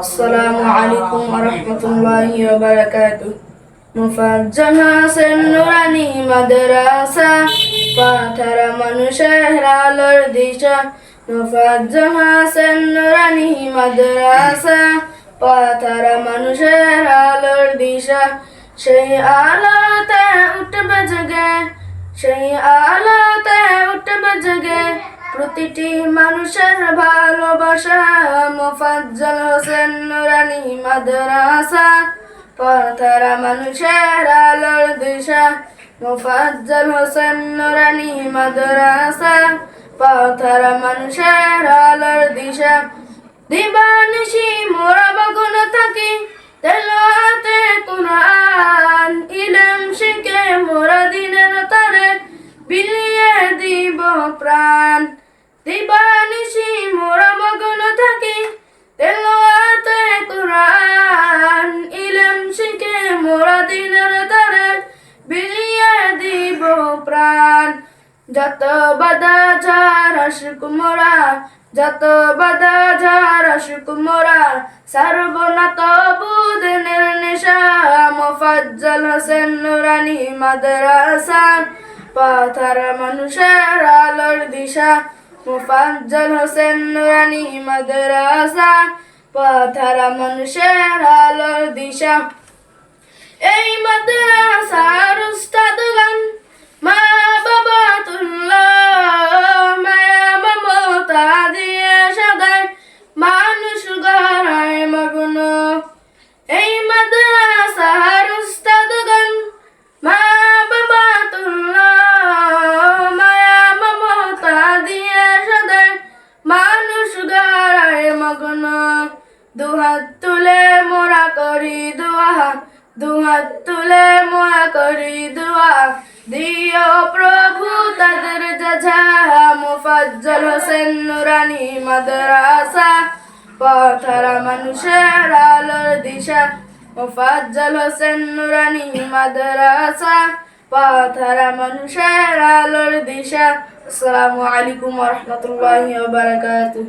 ওয়া রাহমাতুল্লাহি ওয়া বারাকাতুহু। মুফাজ্জল হাসান নুরানি মাদ্রাসা, পাথারা মানুষের আলোর দিশা। মুফাজ্জল হাসান নুরানি মাদ্রাসা, পাথারা মানুষের আলোর দিশা। সেই আলোতে উঠবে জেগে, সেই আলোতে উঠবে জেগে। প্রতিটি মানুষের ভালোবাসা, মোফাজ্জল হোসেন নুরানি মাদ্রাসা পথরা মানুষের আলোর দিশা, মোফাজ্জল হোসেন নুরানি মাদ্রাসা পথরা মানুষের আলোর দিশা। দিবানিশি মোরা বাগুন থাকি তেলাতে কুরআন, ইলম শিখে মোরা দিনের তারে বিলিয়ে দিব প্রাণ। দিবানিশি মোরা মগ্ন থাকি। তেলাতে কুরআন ইলম শিখে মোরা দিনের তারে বিলিয়ে দিব প্রাণ। যত বাদা ঝার আশুক মোরা, যত বাদা ঝার আশুক মোরা সারবনা তবুদের নেশা মোফাজ্জল হোসেন নুরানি মাদ্রাসা পাথার মানুষের আলোর দিশা মোফাজ্জল হোসেন নুরানি মাদ্রাসা, পাথার মানুষের আলোর দিশা। এই মাদ্রাসার উস্তাদগান মা বাবা তুল্লা মায়া মমতা মগ্ন, দুহাত তুলে মোরা করি দোয়া, দুহাত তুলে মোরা করি দোয়া। দিও প্রভু তাদের যা মুফাজ্জল হোসেন নুরানি মাদ্রাসা। পথরা মানুষের আলোর দিশা, মুফাজ্জল হোসেন নুরানি মাদ্রাসা। পথরা মানুষের আলোর দিশা। আসসালামু আলাইকুম রাহমাতুল্লাহি বারাকাতুহু।